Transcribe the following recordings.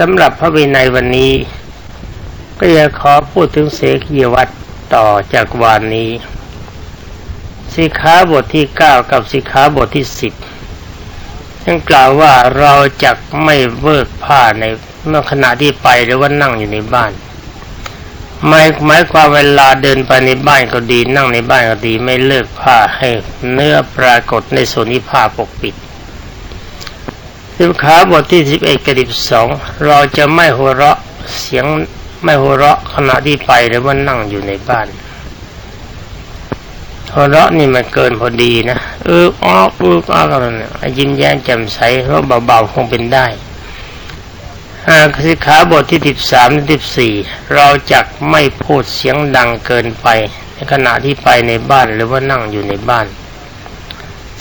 สำหรับพระวินัยวันนี้ ก็จะขอพูดถึงเสกียวัตรต่อจากวานนี้ สิกขาบทที่เก้ากับสิกขาบทที่สิบยังกล่าวว่าเราจะไม่เวิกผ้าในเมื่อขณะที่ไปหรือว่านั่งอยู่ในบ้านหมายหมายความเวลาเดินไปในบ้านก็ดี นั่งในบ้านก็ดี ไม่เลิกผ้าให้เนื้อปรากฏในส่วนที่ผ้าปกปิด สิบขาบทที่สิบเอ็ดกับสิบสองเราจะไม่หัวเราะเสียงไม่หัวเราะขณะที่ไปหรือว่านั่งอยู่ในบ้านหัวเราะนี่มันเกินพอดีนะเอออ้อเอออ้อกันเนี่ยยิ้มแย้มแจ่มใสเพราะเบาๆคงเป็นได้สิกขาบทที่สิบสามสิบสี่เราจะไม่พูดเสียงดังเกินไป ในขณะที่ไปในบ้านหรือว่านั่งอยู่ในบ้าน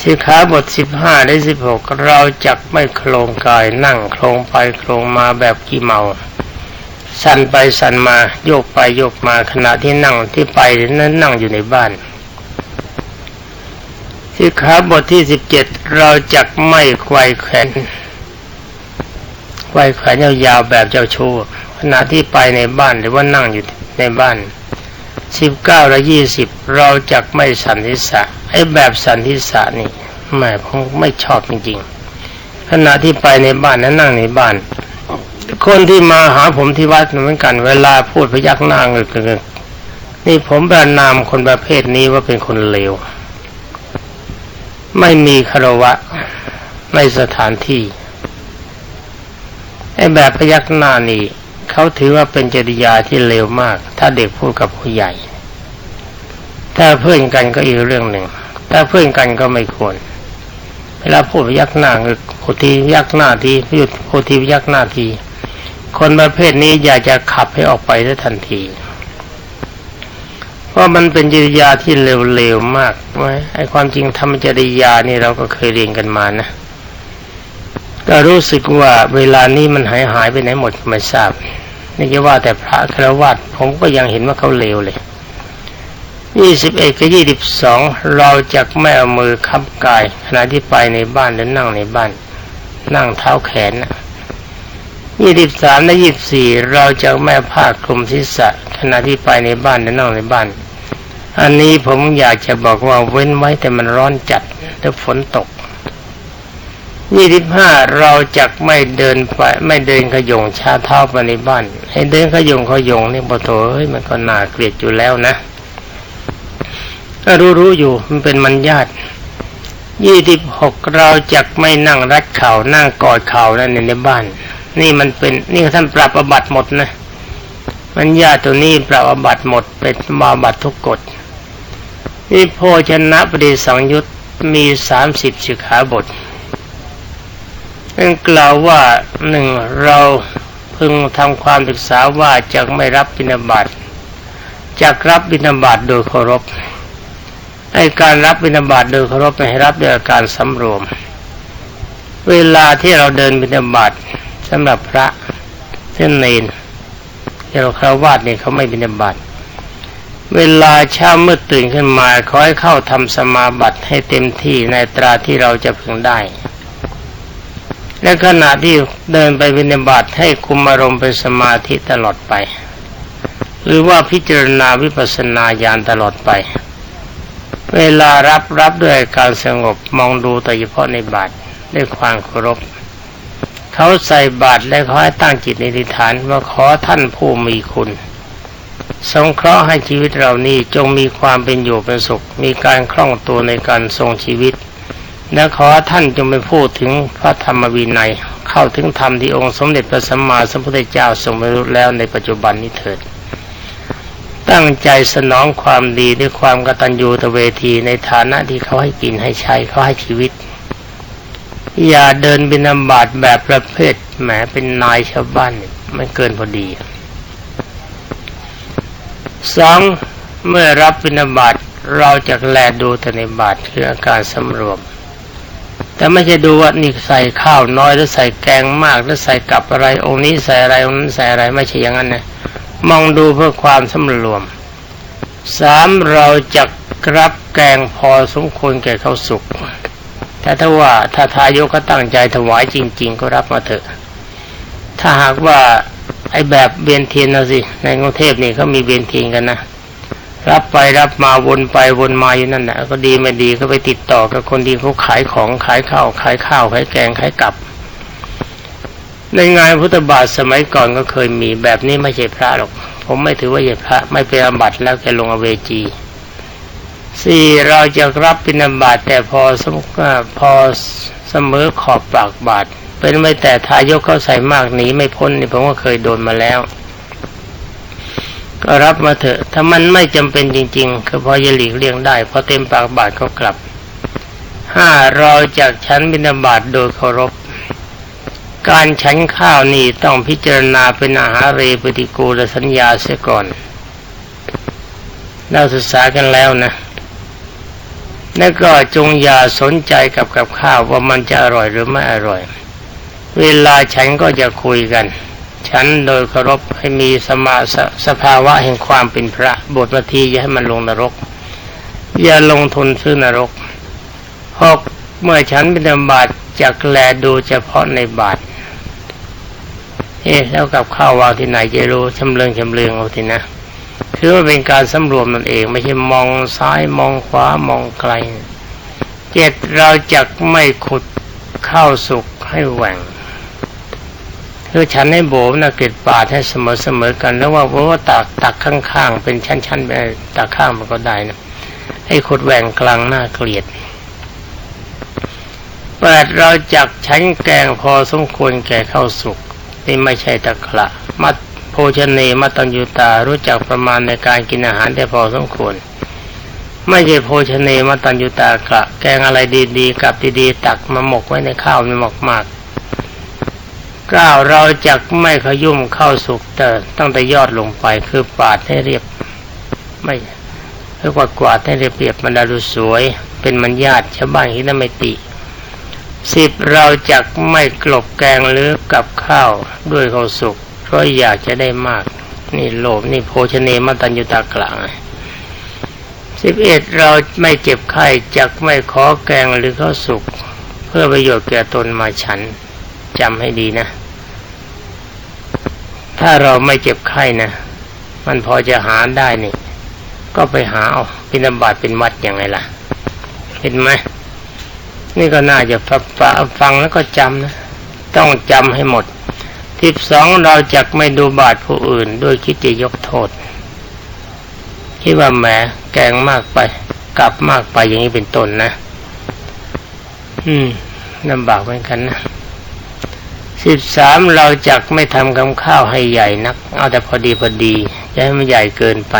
สิขาบทสิบห้าและสิบหกเราจะไม่โครงกายนั่งโครงไปโครงมาแบบกี่เมา สั่นไปสั่นมาโยกไปโยกมาขณะที่นั่งที่ไปนั้นนั่งอยู่ในบ้านสิขาบทที่สิบเจ็ดเราจะไม่ควายแขนไว้แขนยาวๆแบบเจ้าชู้ขณะที่ไปในบ้านหรือว่านั่งอยู่ในบ้านสิบเก้าและยี่สิบเราจะไม่สันทิษะ ไอ้แบบสันทิษะนี่ไม่ผมไม่ชอบจริงๆขณะที่ไปในบ้านนั้นนั่งในบ้าน คนที่มาหาผมที่วัดเหมือนกัน เวลาพูดพยักหน้าเงึกๆนี่ผมประนามคนประเภทนี้ว่าเป็นคนเลว ไม่มีคารวะในสถานที่ไอ้แบบพยักหน้านี่เขาถือว่าเป็นจริยาที่เลวมาก ถ้าเด็กพูดกับผู้ใหญ่ ถ้าเพื่อนกันก็อีกเรื่องหนึ่ง ถ้าเพื่อนกันก็ไม่ควรเวลาพูดยักหน้าหรือโพธิยักหน้าทีหยุดโพธิยักหน้าที คนประเภทนี้อยากจะขับให้ออกไปได้ทันทีเพราะมันเป็นจริยาที่เร็วๆมากไอ้ความจริงธรรมจริยานี่เราก็เคยเรียนกันมานะก็รู้สึกว่าเวลานี้มันหายหายไปไหนหมดไม่ทราบนี่จะว่าแต่พระครวัตผมก็ยังเห็นว่าเขาเลวเลย ยี่สิบเอ็ดกับยี่สิบสองเราจะไม่มือคับกาย ขณะที่ไปในบ้านหรือนั่งในบ้าน นั่งเท้าแขนยี่สิบสามและยี่สิบสี่เราจะแม่ผ้าคลุมศีรษะ ขณะที่ไปในบ้านหรือนั่งในบ้าน อันนี้ผมอยากจะบอกว่าเว้นไว้แต่มันร้อนจัดถ้าฝนตกยี่สิบห้าเราจะไม่เดินไปไม่เดินขยงชาเท้าไปในบ้าน ให้เดินขยงขยงนี่ปะโถเฮ้ยมันก็น่าเกลียดอยู่แล้วนะ รู้รู้อยู่มันเป็นมันญาติยี่สิบหกเราจะไม่นั่งรัดเข่านั่งกอดเข่านั่นในบ้าน นี่มันเป็นนี่ท่านปรับอบัตหมดนะมันญาติตัวนี้ปรับอบัตหมดเป็นมาบัตทุกกฎนี่โพชนะปฏิสังยุตมีสามสิบสิกขาบทเป็นกล่าวว่าหนึ่งเราพึงทำความศึกษาว่าจะไม่รับบิณฑบาตจะรับบิณฑบาตโดยเคารพ ไอการรับบิณฑบาตโดยเคารพไม่ให้รับด้วยอาการสำรวม เวลาที่เราเดินบิณฑบาตสำหรับพระเช่นเนนที่เราคราวาสเนี่ยเขาไม่บิณฑบาตเวลาเช้าเมื่อตื่นขึ้นมาขอให้เข้าทำสมาบัติให้เต็มที่ในตราที่เราจะพึงได้ และขณะที่เดินไปวินิบาตให้คุมอารมณ์เป็นสมาธิตลอดไป หรือว่าพิจารณาวิปัสสนาญาณตลอดไป เวลารับรับด้วยการสงบมองดูแต่เฉพาะในบาตด้วยความเคารพเขาใส่บาตรและขอให้ตั้งจิตในทิฐานว่าขอท่านผู้มีคุณ สงเคราะห์ให้ชีวิตเรานี้จงมีความเป็นอยู่เป็นสุข มีการคล่องตัวในการทรงชีวิต และขอท่านจงไปพูดถึงพระธรรมวินัย เข้าถึงธรรมที่องค์สมเด็จพระสัมมาสัมพุทธเจ้าทรงบรรลุแล้วในปัจจุบันนี้เถิด ตั้งใจสนองความดีด้วยความกตัญญูตเวทีในฐานะที่เขาให้กินให้ใช้เขาให้ชีวิต อย่าเดินบินาบาตแบบประเภทแหมเป็นนายชาวบ้านไม่เกินพอดีสองเมื่อรับบินาบาตเราจะแลดูแต่ในบาตคืออาการสำรวม แต่ไม่ใช่ดูว่านี่ใส่ข้าวน้อยหรือใส่แกงมากหรือใส่กับอะไรองค์นี้ใส่อะไรองค์นั้นใส่อะไรไม่ใช่อย่างนั้นนะ มองดูเพื่อความสมรวมสามเราจะรับแกงพอสมควรแก่เขาสุกแต่ถ้าว่าถ้าทายกก็ตั้งใจถวายจริง ๆ ก็รับมาเถอะ ถ้าหากว่าไอแบบเบียนเทียนนะสิ ในกรุงเทพนี่เขามีเบียนเทียนกันนะ รับไปรับมาวนไปวนมาอยู่นั่นแหละก็ดีไม่ดีก็ไปติดต่อกับคนดีเขาขายของขายข้าวขายข้าวขายแกงขายกับ ในงานพุทธบาทสมัยก่อนก็เคยมีแบบนี้ไม่ใช่พระหรอก ผมไม่ถือว่าใช่พระ ไม่เป็นอาบัติแล้วแกลงอเวจีสี่เราจะรับปิณบาตแต่พอสมพอเสมอขอบปากบาทเป็นไม่แต่ทายกเข้าใส่มากหนีไม่พ้นนี่ผมก็เคยโดนมาแล้ว ก็รับมาเถอะ ถ้ามันไม่จำเป็นจริงๆคือพอจะหลีกเลี่ยงได้พอเต็มปากบาทก็กลับห้าเราจากชั้นบิณบาตโดยเคารพ การฉันข้าวนี่ต้องพิจารณาเป็นอาหารเรปฏิกูลสัญญาเสียก่อน เราศึกษากันแล้วนะ แล้วก็จงอย่าสนใจกับกับข้าวว่ามันจะอร่อยหรือไม่อร่อย เวลาฉันก็จะคุยกัน ฉันโดยเคารพให้มีสมาสสภาวะแห่งความเป็นพระบทนาทีอย่าให้มันลงนรก อย่าลงทุนซื้อนรกหก เมื่อฉันเป็นบาตจากแลดูเฉพาะในบาทเอ๊ะแล้วกับข้าววางที่ไหนจะรู้ชำเลืองชำเลืองเอาทีนะถือว่าเป็นการสำรวมนั่นเอง ไม่ใช่มองซ้ายมองขวามองไกลเจ็ดเราจะไม่ขุดข้าวสุกให้แหว่งคือฉันให้โบนะเกิดปาดให้เสมอเสมอกัน แล้วว่าเพราะว่าตักตักข้างๆเป็นชั้นๆไปตักข้างมันก็ได้นะให้ขุดแหว่งกลางหน้าเกลียด แปดเราจักชั้นแกงพอสมควรแก่ข้าวสุกนี่ไม่ใช่ตะกละมัดโภชเนมัตัญญูตารู้จักประมาณในการกินอาหารได้พอสมควร ไม่ใช่โภชเนมัตัญญูตากะ แกงอะไรดีๆกับดีๆตักมาหมกไว้ในข้าวมันหมกมากกล่าวเราจักไม่ขยุ่มเข้าสุกแต่ตั้งแต่ยอดลงไปคือปาดให้เรียบ ไม่คือกวาดกวาดให้เรียบเรียบมันดูสวย เป็นมันญาติชาวบ้านที่นั่นไม่ติ สิบเราจักไม่กลบแกงหรือกับข้าวด้วยข้าวสุกเพราะอยากจะได้มาก นี่โลภนี่โภชเนมตัญยุตากลางสิบเอ็ดเราไม่เจ็บไข้จักไม่ขอแกงหรือข้าวสุกเพื่อประโยชน์แก่ตนมาฉันจำให้ดีนะ ถ้าเราไม่เจ็บไข้นะ มันพอจะหาได้นี่ ก็ไปหาเอาพินาบาตเป็นวัดยังไงล่ะ เห็นไหม นี่ก็น่าจะฟังฟังแล้วก็จำนะ ต้องจำให้หมด ทิบสองเราจักไม่ดูบาดผู้อื่น ด้วยคิดจะยกโทษคิดว่าแหมแกงมากไป กลับมากไปอย่างนี้เป็นต้นนะ อืมลำบากเหมือนกันนะสิบสามเราจักไม่ทำคำข้าวให้ใหญ่นัก เอาแต่พอดีพอดีอย่าให้มันใหญ่เกินไป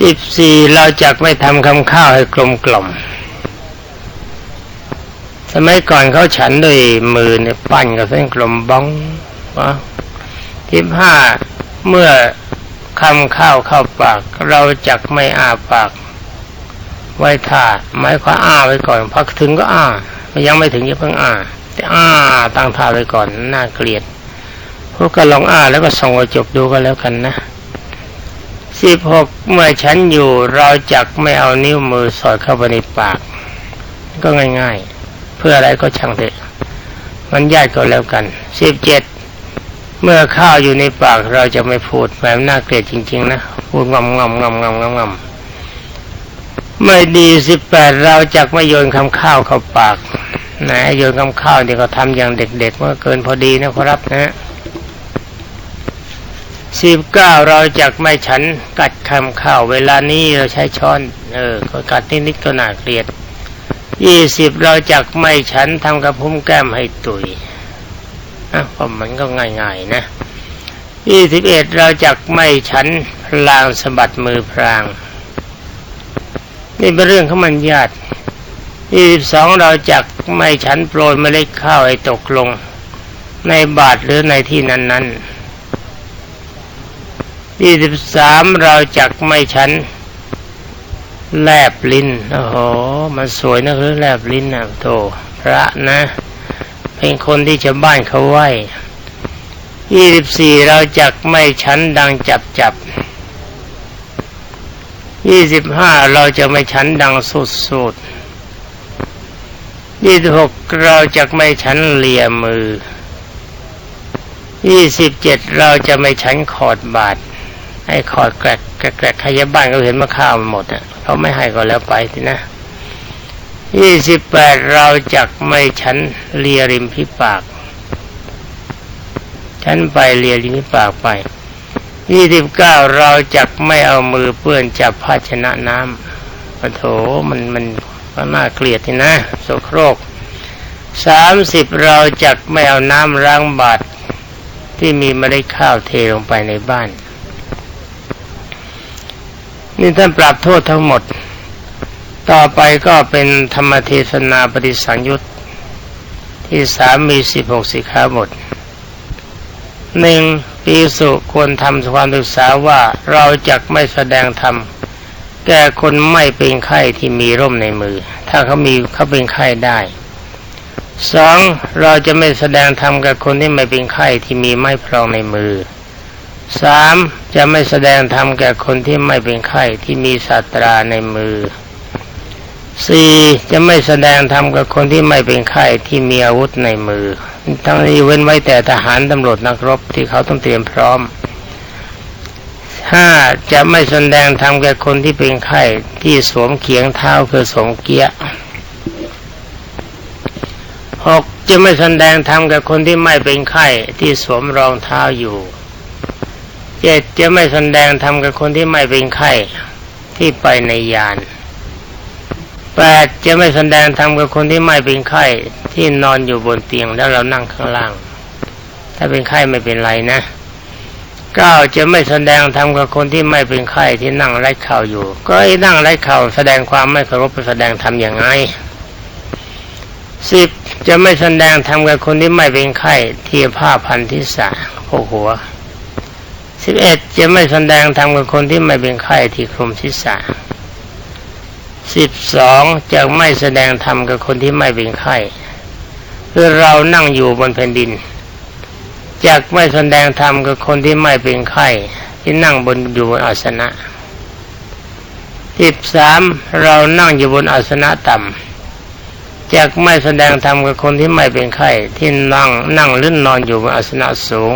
สิบสี่เราจักไม่ทำคำข้าวให้กลมกล่อม สมัยก่อนเขาฉันด้วยมือเนี่ยปั้นกับเส้นกลมบ้องวะสิบห้าเมื่อคำข้าวเข้าปาก เราจักไม่อ้าปาก ไว้ท่าหมายความอ้าไว้ก่อน พักถึงก็อ้ายังไม่ถึงยังเพิ่งอ้าแต่อ้าตั้งท่าไว้ก่อนน่าเกลียดพวกก็ลองอ้าแล้วก็ส่องกระจกดูก็แล้วกันนะ สิบหกเมื่อฉันอยู่เราจักไม่เอานิ้วมือสอดเข้าไปในปาก ก็ง่ายๆ เพื่ออะไรก็ช่างเถอะมันยากก็แล้วกันสิบเจ็ดเมื่อข้าวอยู่ในปากเราจะไม่พูดแบบน่าเกลียดจริง ๆ นะพูดงำงำงำงำงำงำไม่ดีสิบแปดเราจักไม่โยนคำข้าวเข้าปากนะโยนคำข้าวเนี่ยก็ทำอย่างเด็กๆเมื่อเกินพอดีนะครับนะ สิบเก้าเราจักไม่ฉันกัดคำข้าวเวลานี้เราใช้ช้อน เออ ก็กัดนิดนิดก็น่าเกลียดยี่สิบเราจักไม่ฉันทำกระพุ้มแก้มให้ตุยนะเพราะมันก็ง่ายๆนะยี่สิบเอ็ดเราจักไม่ฉันลางสะบัดมือพราง นี่เป็นเรื่องของมันญาติยี่สิบสองเราจักไม่ฉันโปรยเมล็ดข้าวให้ตกลง ในบาทหรือในที่นั้นๆ ยี่สิบสามเราจักไม่ฉันแลบลิ้น โอ้โห มันสวยนะคือแลบลิ้นนะโธพระนะ เป็นคนที่ชาวบ้านเขาไหวยี่สิบสี่เราจักไม่ฉันดังจับจับยี่สิบห้าเราจะไม่ฉันดังสุดสุดยี่สิบหกเราจะไม่ฉันเลียมือยี่สิบเจ็ดเราจะไม่ฉันขอดบาท ไอ้ขอดแกรกแกรกขยบ้านเขาเห็นมาข้าวมันหมดอะเขาไม่ให้ก็แล้วไปทีนะยี่สิบแปดเราจะไม่ฉันเลียริมพิปาก ฉันไปเลียริมพิปากไปยี่สิบเก้าเราจะไม่เอามือเปื้อนจับภาชนะน้ำปะโถมันมันก็น่าเกลียดทีนะโสโครกสามสิบเราจะไม่เอาน้ำล้างบาตรที่มีเมล็ดข้าวเทลงไปในบ้าน นี่ท่านปรับโทษทั้งหมด ต่อไปก็เป็นธรรมเทศนาปฏิสังยุตที่สามมีสิบหกสิขาบทหนึ่งปีสุควรทำความศึกษาว่าเราจะไม่แสดงธรรมแก่คนไม่เป็นไข้ที่มีร่มในมือ ถ้าเขามีเขาเป็นไข้ได้สองเราจะไม่แสดงธรรมกับคนที่ไม่เป็นไข้ที่มีไม้พรองในมือ สามจะไม่แสดงธรรมแก่คนที่ไม่เป็นไข้ที่มีสัตราในมือสี่จะไม่แสดงธรรมกับคนที่ไม่เป็นไข้ที่มีอาวุธในมือ ทั้งนี้เว้นไว้แต่ทหารตำรวจนักรบที่เขาต้องเตรียมพร้อมห้าจะไม่แสดงธรรมแก่คนที่เป็นไข้ที่สวมเขียงเท้าคือสงเกียหกจะไม่แสดงธรรมแกับคนที่ไม่เป็นไข้ที่สวมรองเท้าอยู่ เจ็ดจะไม่แสดงธรรมกับคนที่ไม่เป็นไข้ที่ไปในยานแปดจะไม่แสดงธรรมกับคนที่ไม่เป็นไข้ที่นอนอยู่บนเตียงแล้วเรานั่งข้างล่าง ถ้าเป็นไข้ไม่เป็นไรนะเก้าจะไม่แสดงธรรมกับคนที่ไม่เป็นไข้ที่นั่งไร้เข่าอยู่ ก็ไอ้นั่งไร้เข่าแสดงความไม่เคารพแสดงธรรมอย่างไงสิบจะไม่แสดงธรรมกับคนที่ไม่เป็นไข้ที่ผ้าพันทิศาโผหัว สิบเอ็ดจะไม่แสดงธรรมกับคนที่ไม่เป็นไข้ที่คลุมทิศาสิบสองจะไม่แสดงธรรมกับคนที่ไม่เป็นไข้คือเรานั่งอยู่บนแผ่นดินจะไม่แสดงธรรมกับคนที่ไม่เป็นไข้ที่นั่งบนอยู่บนอาสนะสิบสามเรานั่งอยู่บนอาสนะต่ำจะไม่แสดงธรรมกับคนที่ไม่เป็นไข้ที่นั่งนั่งลื่นนอนอยู่บนอาสนะสูง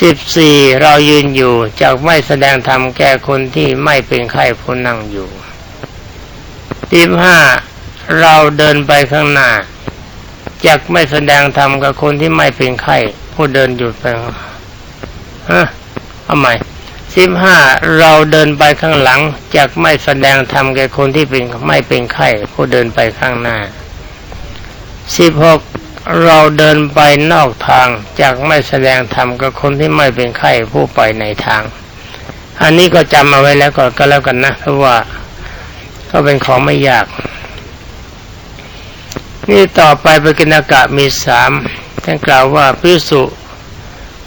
สิบสี่เรายืนอยู่จะไม่แสดงธรรมแก่คนที่ไม่เป็นไข้ผู้นั่งอยู่สิบห้าเราเดินไปข้างหน้าจะไม่แสดงธรรมกับคนที่ไม่เป็นไข้ผู้เดินอยู่ไปฮะเอาใหม่สิบห้าเราเดินไปข้างหลังจะไม่แสดงธรรมแก่คนที่เป็นไม่เป็นไข้ผู้เดินไปข้างหน้าสิบหก เราเดินไปนอกทางจากไม่แสดงธรรมกับคนที่ไม่เป็นไข้ผู้ไปในทาง อันนี้ก็จำเอาไว้แล้วก็ก็แล้วกันนะเพราะว่าก็เป็นของไม่ยาก นี่ต่อไปปกินากะมีสามท่านกล่าวว่าพิสุ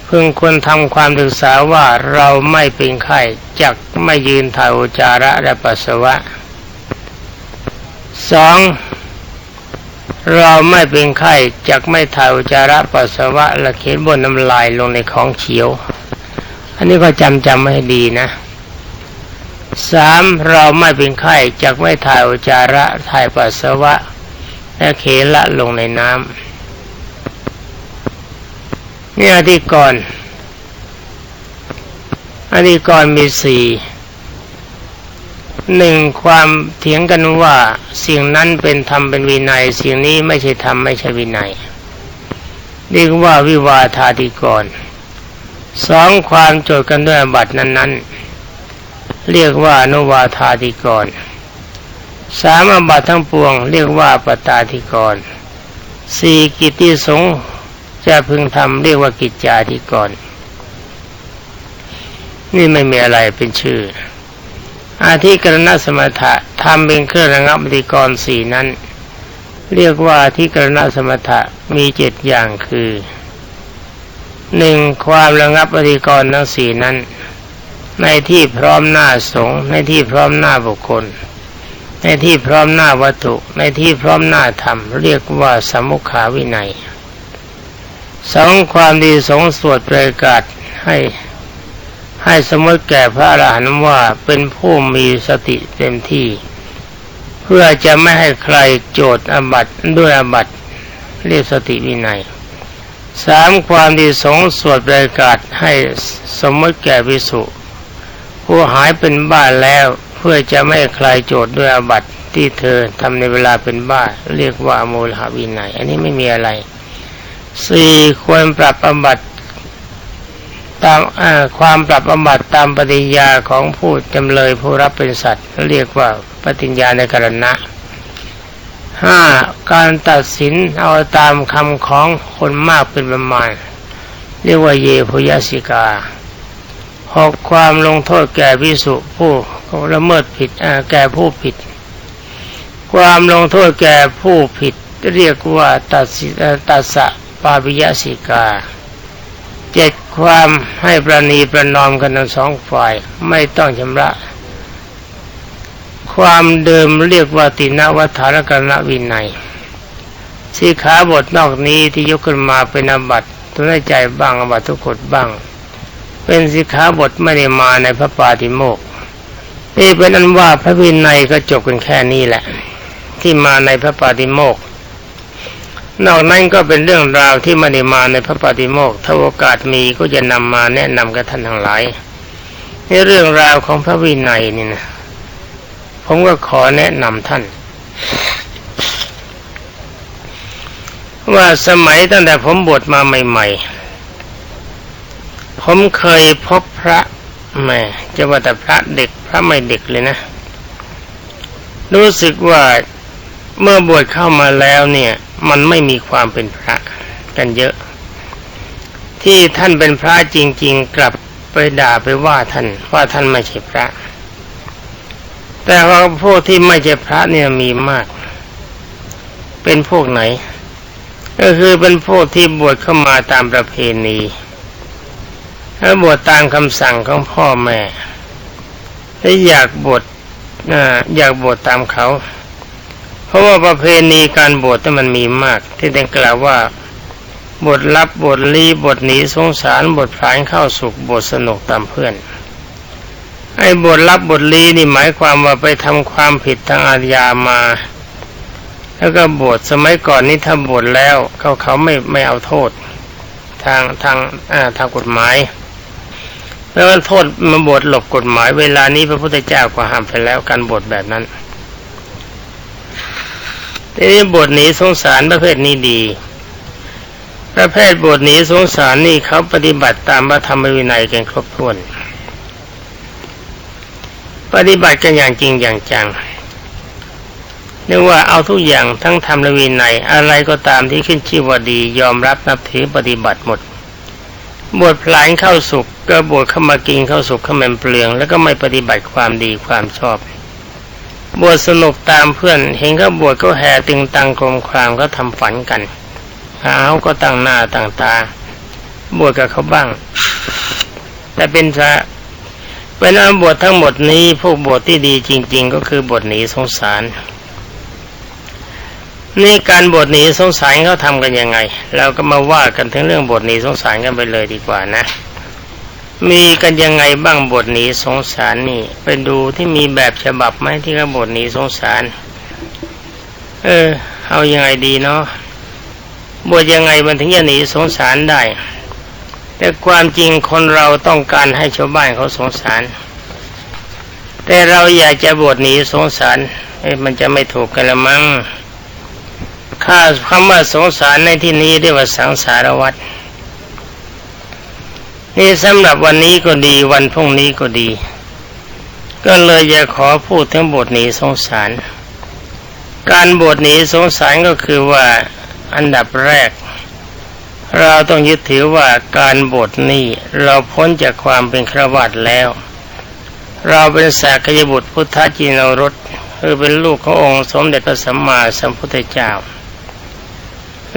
พึงควรทำความศึกษาว่าเราไม่เป็นไข้จักไม่ยืนถ่ายอุจาระและปัสสาวะสอง เราไม่เป็นไข้จักไม่ถ่ายอุจาระปัสสาวะและเขียนบนน้ำลายลงในของเขียว อันนี้ก็จำจำให้ดีนะสามเราไม่เป็นไข้จักไม่ถ่ายอุจาระถ่ายปัสสาวะ และเขละลงในน้ำนี่อธิก่อนอธิก่อนมีสี่ หนึ่งความเถียงกันว่าสิ่งนั้นเป็นธรรมเป็นวินัย สิ่งนี้ไม่ใช่ธรรมไม่ใช่วินัยเรียกว่าวิวาทาธิกรสองความโจทย์กันด้วยบัตรนั้นๆ เรียกว่านุวาทาธิกรสามอบัตทั้งปวง เรียกว่าปตาธิกรสี่กิตติสงจะพึงทำเรียกว่ากิจจาธิกรนี่ไม่มีอะไรเป็นชื่อ อาทิกรณสมถะทำเป็นเครื่องระงับปฏิกรสี่นั้น เรียกว่าที่กรณสมถะมีเจ็ดอย่างคือหนึ่งความระงับปฏิกรทั้งสี่นั้น ในที่พร้อมหน้าสงในที่พร้อมหน้าบุคคล ในที่พร้อมหน้าวัตถุ ในที่พร้อมหน้าธรรม เรียกว่าสมุขาวินัยสองความดีสงสวดประกาศให้ ให้สมมติแก่พระอรหันต์ว่าเป็นผู้มีสติเต็มที่ เพื่อจะไม่ให้ใครโจทย์อบัตด้วยอบัตเรียกสติวินัยสามความที่สงสวดประกาศให้สมมติแก่วิสุผู้หายเป็นบ้าแล้วเพื่อจะไม่ให้ใครโจทย์ด้วยอบัตที่เธอทำในเวลาเป็นบ้า เรียกว่าโมลหวินัย อันนี้ไม่มีอะไรสี่ควรปรับอบัต ตามความปรับอบัตตามปฏิญาของผู้จำเลยผู้รับเป็นสัตว์ เรียกว่าปฏิญญาในกรณะห้าการตัดสินเอาตามคำของคนมากเป็นประมาณ เรียกว่าเยพยสิกาหกความลงโทษแก่พิสุผู้ละเมิดผิดแก่ผู้ผิด ความลงโทษแก่ผู้ผิด เรียกว่าตัดสิตัสสะปาปิยสิกา เจ็ดความให้ประนีประนอมกันทั้งสองฝ่ายไม่ต้องชำระ ความเดิมเรียกว่าตินวัฏานกรณวินัยสีขาบทนอกนี้ที่ยกขึ้นมาเป็นอบัตทุนใจบ้างอบัตทุกข์บ้าง เป็นสิขาบทไม่ได้มาในพระปาติโมกนี่เป็นอันว่าพระวินัยก็จบกันแค่นี้แหละ ที่มาในพระปาติโมกข์ นอกนั้นก็เป็นเรื่องราวที่ไม่ได้มาในพระปฏิโมกข์ถ้าโอกาสมีก็จะนำมาแนะนำกับท่านทั้งหลายในเรื่องราวของพระวินัยนี่นะผมก็ขอแนะนำท่าน ว่าสมัยตั้งแต่ผมบวชมาใหม่ๆ ผมเคยพบพระแม่จะว่าแต่พระเด็กพระไม่เด็กเลยนะ รู้สึกว่าเมื่อบวชเข้ามาแล้วเนี่ย มันไม่มีความเป็นพระกันเยอะ ที่ท่านเป็นพระจริง ๆ กลับไปด่าไปว่าท่านว่าท่านไม่ใช่พระ แต่ว่าพวกที่ไม่ใช่พระเนี่ยมีมาก เป็นพวกไหน ก็คือเป็นพวกที่บวชเข้ามาตามประเพณีและบวชตามคำสั่งของพ่อแม่และอยากบวชอยากบวชตามเขา เพราะว่าประเพณีการบวชที่มันมีมาก ที่ได้กล่าวว่าบทรับบทลีบทหนีสงสารบทผานเข้าสุขบทสนุกตามเพื่อนไอ้บทรับบทลีนี่หมายความว่าไปทำความผิดทางอาญามา แล้วก็บวชสมัยก่อนนี้ถ้าบวชแล้วเขาเขาไม่ไม่เอาโทษ ทางทางอ่าทางกฎหมายแล้วโทษมาบวชหลบกฎหมาย เวลานี้พระพุทธเจ้าก็ห้ามไปแล้วการบวชแบบนั้น ทีนี้บทหนีสงสารประเภทนี้ดี ประเภทบทหนีสงสารนี่เขาปฏิบัติตามพระธรรมวินัยกันครบถ้วน ปฏิบัติกันอย่างจริงอย่างจังเรียกว่าเอาทุกอย่างทั้งธรรมและวินัยอะไรก็ตามที่ขึ้นชื่อว่าดี ยอมรับนับถือปฏิบัติหมดบทพลานเข้าสุขก็บทเข้ามากินเข้าสุขเข้ามันเปลือง แล้วก็ไม่ปฏิบัติความดีความชอบ บวชสนุกตามเพื่อน เห็นเขาบวชก็แห่ตึงตังกรมครามก็ทำฝันกันหาก็ตั้งหน้าตั้งตา บวชกับเขาบ้าง แต่เป็นพระเป็นอันบวชทั้งหมดนี้พวกบวชที่ดีจริง ๆ ก็คือบทหนีสงสาร นี่การบทหนีสงสารเขาทำกันยังไง เราก็มาว่ากันถึงเรื่องบทหนีสงสารกันไปเลยดีกว่านะ มีกันยังไงบ้างบทหนีสงสารนี่ไปดูที่มีแบบฉบับไหมที่เขาบทหนีสงสาร เออ เอายังไงดีเนาะบทยังไงมันถึงจะหนีสงสารได้ แต่ความจริงคนเราต้องการให้ชาวบ้านเขาสงสาร แต่เราอยากจะบทหนีสงสารเอ้มันจะไม่ถูกกันละมั้งค่าคำว่าสงสารในที่นี้เรียกว่าสังสารวัตร นี่สำหรับวันนี้ก็ดีวันพรุ่งนี้ก็ดี ก็เลยจะขอพูดถึงบทหนีสงสาร การบทหนีสงสารก็คือว่าอันดับแรก เราต้องยึดถือว่าการบทนี้เราพ้นจากความเป็นครวัตแล้ว เราเป็นสากยบุตรพุทธจินรสคือเป็นลูกขององค์สมเด็จพระสัมมาสัมพุทธเจ้า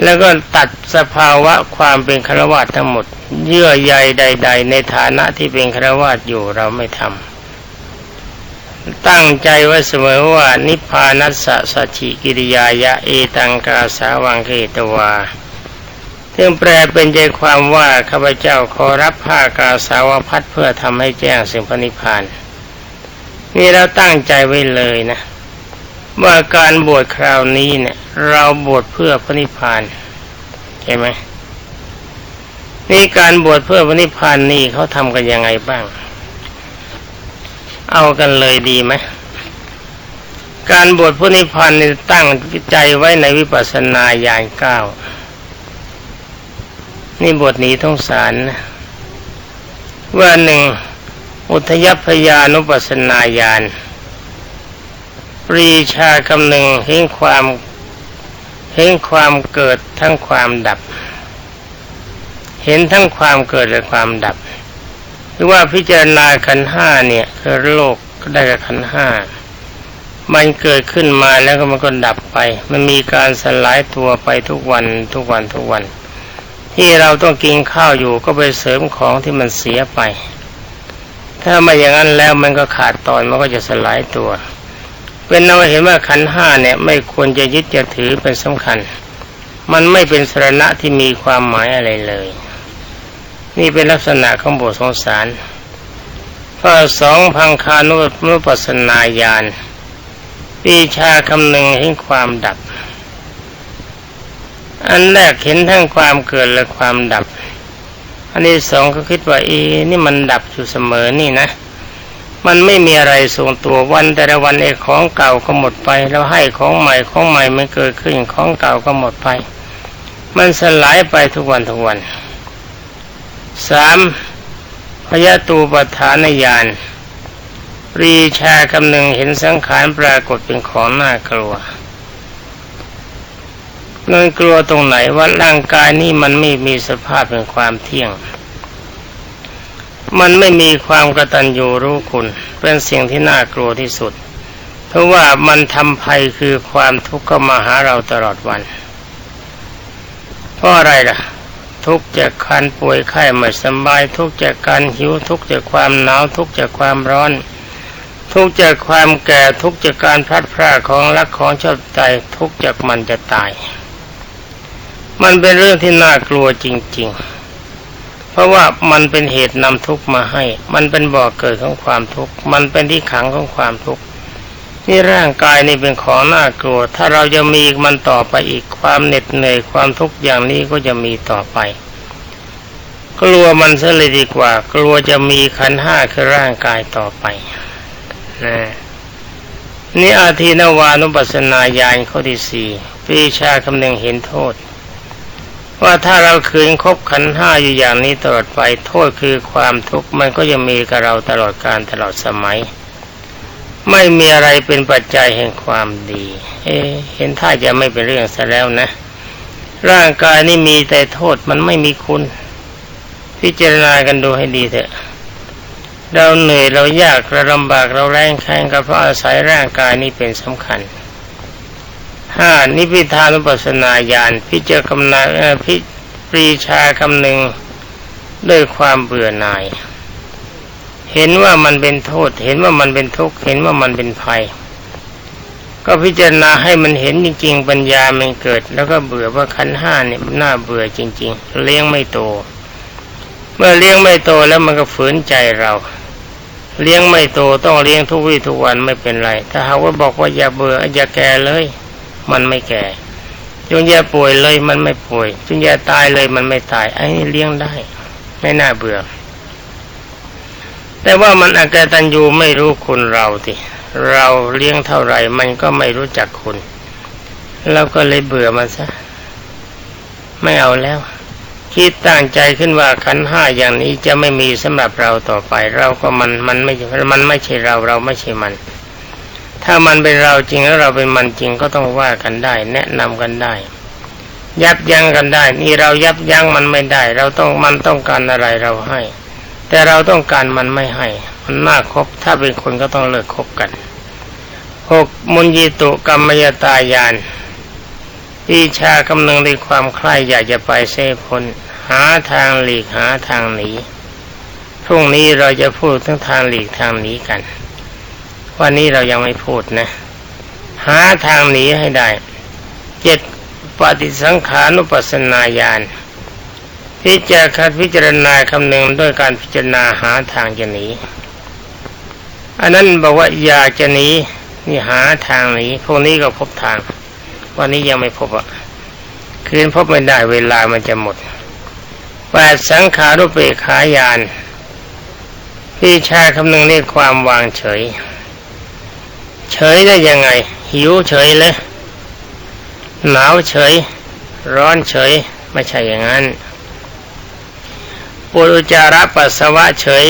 แล้วก็ตัดสภาวะความเป็นครวาสทั้งหมด เยื่อใยใด ๆ ในฐานะที่เป็นครวาสอยู่เราไม่ทำตั้งใจไว้เสมอว่านิพพานัสสะสัจิกิริยายะเอตังกาสาวังเกตวาซึ่งแปลเป็นใจความว่าข้าพเจ้าขอรับผ้ากาสาวพัดเพื่อทำให้แจ้งสิ่งพระนิพพานนี่เราตั้งใจไว้เลยนะ ว่าการบวชคราวนี้เนี่ย เราบวชเพื่อพระนิพพานเห็นไหมนี่การบวชเพื่อพระนิพพานนี่เขาทำกันยังไงบ้าง เอากันเลยดีไหมการบวชพระนิพพานนี่ตั้งใจไว้ในวิปัสสนาญาณเก้านี่บทนี้ต้องสารนะว่าหนึ่งอุทยพยานุปัสสนาญาณ ปรีชากำหนึ่งเห็นความเห็นความเกิดทั้งความดับ เห็นทั้งความเกิดและความดับหรือว่าพิจารณาขันห้าเนี่ยคือโลกก็ได้กับขันห้ามันเกิดขึ้นมาแล้วก็มันก็ดับไป มันมีการสลายตัวไปทุกวันทุกวันทุกวัน ที่เราต้องกินข้าวอยู่ก็ไปเสริมของที่มันเสียไป ถ้าไม่อย่างนั้นแล้วมันก็ขาดตอนมันก็จะสลายตัว เป็นเราเห็นว่าขันห้าเนี่ยไม่ควรจะยึดจะถือเป็นสำคัญ มันไม่เป็นสรณะที่มีความหมายอะไรเลย นี่เป็นลักษณะของบทสงสารข้อสองพังคานุนุปัสนาญาณปีชาคำหนึ่งเห็นความดับ อันแรกเห็นทั้งความเกิดและความดับ อันที่สองก็คิดว่าเอนี่มันดับอยู่เสมอนี่นะ มันไม่มีอะไรทรงตัววันแต่ละวันเองของเก่าก็หมดไป แล้วให้ของใหม่ของใหม่ไม่เกิดขึ้นของเก่าก็หมดไป มันสลายไปทุกวันทุกวันสามพยาตูปฐานญาณปรีชาคำหนึ่งเห็นสังขารปรากฏเป็นของน่ากลัวนั่นกลัวตรงไหนว่าร่างกายนี้มันไม่มีสภาพเป็นความเที่ยง มันไม่มีความกระตัญญูรู้คุณ เป็นสิ่งที่น่ากลัวที่สุด เพราะว่ามันทำภัยคือความทุกข์เข้ามาหาเราตลอดวัน เพราะอะไรล่ะ ทุกจากการป่วยไข้ไม่สบาย ทุกจากการหิวทุกจากความหนาวทุกจากความร้อน ทุกจากความแก่ทุกจากการพลัดพรากของรักของชอบใจทุกจากมันจะตาย มันเป็นเรื่องที่น่ากลัวจริง ๆ เพราะว่ามันเป็นเหตุนำทุกข์มาให้ มันเป็นบ่อเกิดของความทุกข์ มันเป็นที่ขังของความทุกข์ นี่ร่างกายนี่เป็นของน่ากลัว ถ้าเราจะมีมันต่อไปอีก ความเหน็ดเหนื่อยความทุกข์อย่างนี้ก็จะมีต่อไป กลัวมันซะเลยดีกว่า กลัวจะมีขันห้าคือร่างกายต่อไปนะนี่อาทีนวานุปัสนาญาณข้อที่สี่ปีชาคำนึงเห็นโทษ ว่าถ้าเราคืนคบขันห้าอยู่อย่างนี้ตลอดไปโทษคือความทุกข์มันก็ยังมีกับเราตลอดการตลอดสมัย ไม่มีอะไรเป็นปัจจัยแห่งความดี เอเห็นท่าจะไม่เป็นเรื่องซะแล้วนะ ร่างกายนี่มีแต่โทษมันไม่มีคุณ พิจารณากันดูให้ดีเถอะ เราเหนื่อยเรายากเราลำบากเราแรงแข็งก็เพราะอาศัยร่างกายนี้เป็นสำคัญ ห้านิพิทานุปัสนาญาณพิจารกำนาพิปรีชาคำหนึ่งด้วยความเบื่อหน่าย เห็นว่ามันเป็นโทษ เห็นว่ามันเป็นทุกข์เห็นว่ามันเป็นภัย ก็พิจารณาให้มันเห็นจริงๆปัญญามันเกิด แล้วก็เบื่อว่าขันห้าเนี่ยมันน่าเบื่อจริง ๆ เลี้ยงไม่โต เมื่อเลี้ยงไม่โตแล้วมันก็ฝืนใจเราเลี้ยงไม่โตต้องเลี้ยงทุกวี่ทุกวันไม่เป็นไร ถ้าหากว่าบอกว่าอย่าเบื่ออย่าแก่เลย มันไม่แก่จงอย่าป่วยเลยมันไม่ป่วยจงอย่าตายเลยมันไม่ตายไอ้นี่เลี้ยงได้ ไม่น่าเบื่อ แต่ว่ามันอากตันยูไม่รู้คุณเราทีเราเลี้ยงเท่าไหร่ มันก็ไม่รู้จักคุณเราก็เลยเบื่อมันซะไม่เอาแล้ว คิดตั้งใจขึ้นว่าขันห้าอย่างนี้จะไม่มีสำหรับเราต่อไป เราก็มันมันไม่มันไม่ใช่เราเราไม่ใช่มัน ถ้ามันเป็นเราจริงแล้วเราเป็นมันจริงก็ต้องว่ากันได้ แนะนำกันได้ ยับยั้งกันได้ นี่เรายับยั้งมันไม่ได้ เราต้องมันต้องการอะไรเราให้ แต่เราต้องการมันไม่ให้ มันน่าคบถ้าเป็นคนก็ต้องเลิกคบกันหกมุนยีตุกรรมยตายานอิชากำลังในความใคร่อยากจะไปเซพ้นหาทางหลีกหาทางหนีพรุ่งนี้เราจะพูดทั้งทางหลีกทางหนีกัน วันนี้เรายังไม่พูดนะ หาทางหนีให้ได้เจ็ดปฏิสังขานุปัสนาญาณพิจารณาพิจารณาคำหนึ่งด้วยการพิจารณาหาทางจะหนีอันนั้นบอกว่าอยากจะหนีนี่หาทางหนีพวกนี้ก็พบทาง วันนี้ยังไม่พบอะคืนพบไม่ได้เวลามันจะหมดแปดสังขารุปเปขายานพี่ชายคำนึงเรียกความวางเฉย เฉยได้ยังไง หิวเฉยเลยหนาวเฉย ร้อนเฉย ไม่ใช่อย่างนั้นปุรุจาระปัสสาวะเฉย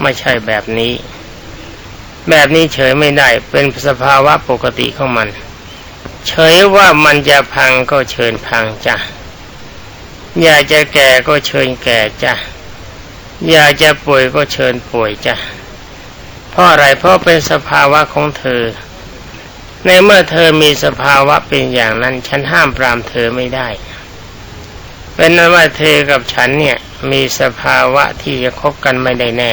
ไม่ใช่แบบนี้ แบบนี้เฉยไม่ได้เป็นสภาวะปกติของมัน เฉยว่ามันจะพังก็เชิญพังจ้ะอยากจะแก่ก็เชิญแก่จ้ะอยากจะป่วยก็เชิญป่วยจ้ะ เพราะอะไรเพราะเป็นสภาวะของเธอ ในเมื่อเธอมีสภาวะเป็นอย่างนั้น ฉันห้ามปรามเธอไม่ได้ เป็นนั้นว่าเธอกับฉันเนี่ยมีสภาวะที่จะคบกันไม่ได้แน่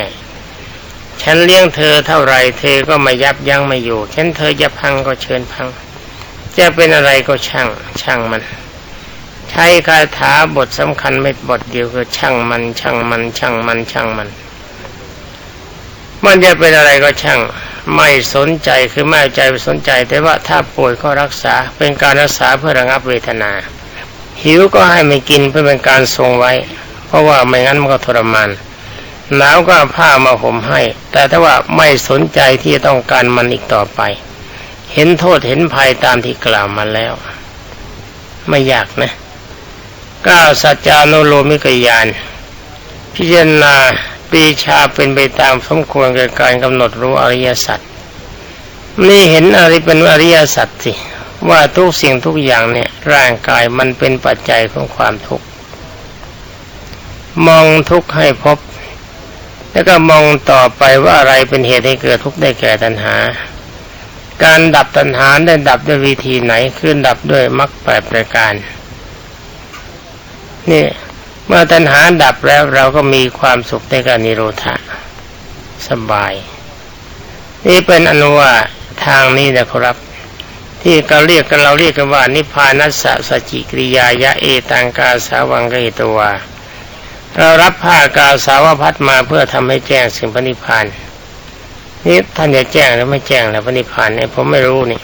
ฉันเลี้ยงเธอเท่าไรเธอก็ไม่ยับยั้งไม่อยู่ฉันเธอจะพังก็เชิญพัง จะเป็นอะไรก็ช่าง ช่างมัน ใช้คาถาบทสำคัญไม่บทเดียวคือช่างมัน ช่างมัน ช่างมันช่างมัน มันจะเป็นอะไรก็ช่าง ไม่สนใจคือไม่เอาใจไปสนใจ แต่ว่าถ้าป่วยก็รักษาเป็นการรักษาเพื่อระงับเวทนา หิวก็ให้ไม่กินเพื่อเป็นการทรงไว้ เพราะว่าไม่งั้นมันก็ทรมานหนาวก็ผ้ามาห่มให้ แต่ถ้าว่าไม่สนใจที่จะต้องการมันอีกต่อไป เห็นโทษเห็นภัยตามที่กล่าวมาแล้ว ไม่ยากนะก้าสัจจานุโลมิกยาน พิจารณา ปีชาเป็นไปตามสมควรกับการกำหนดรู้อริยสัจนี่เห็นอะไรเป็นอริยสัจสิว่าทุกสิ่งทุกอย่างเนี่ยร่างกายมันเป็นปัจจัยของความทุกข์มองทุกข์ให้พบ แล้วก็มองต่อไปว่าอะไรเป็นเหตุให้เกิดทุกข์ได้แก่ตัณหา การดับตัณหาได้ดับด้วยวิธีไหนคือดับด้วยมรรคแปดประการนี่ เมื่อตัณหาดับแล้วเราก็มีความสุขในการนิโรธะสบาย นี่เป็นอนุว่าทางนี้นะครับ ที่เราเรียกกันเราเรียกกันว่า นิพพานัสสะสจิกริยายะเอตังกาสาวังกเหตัวเรารับผ้ากาสาวพัดมาเพื่อทำให้แจ้งสิ่งพระนิพพานนี่ท่านจะแจ้งหรือไม่แจ้งแล้วพระนิพพานเนี่ยผมไม่รู้นี่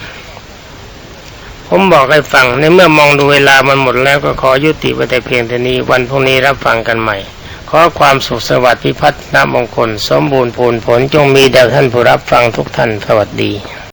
ผมบอกให้ฟังในเมื่อมองดูเวลามันหมดแล้วก็ขอยุติไว้แต่เพียงเท่านี้วันพรุ่งนี้รับฟังกันใหม่ ขอความสุขสวัสดิ์พิพัฒนมงคล สมบูรณ์ผลผลจงมีแด่ท่านผู้รับฟังทุกท่านสวัสดี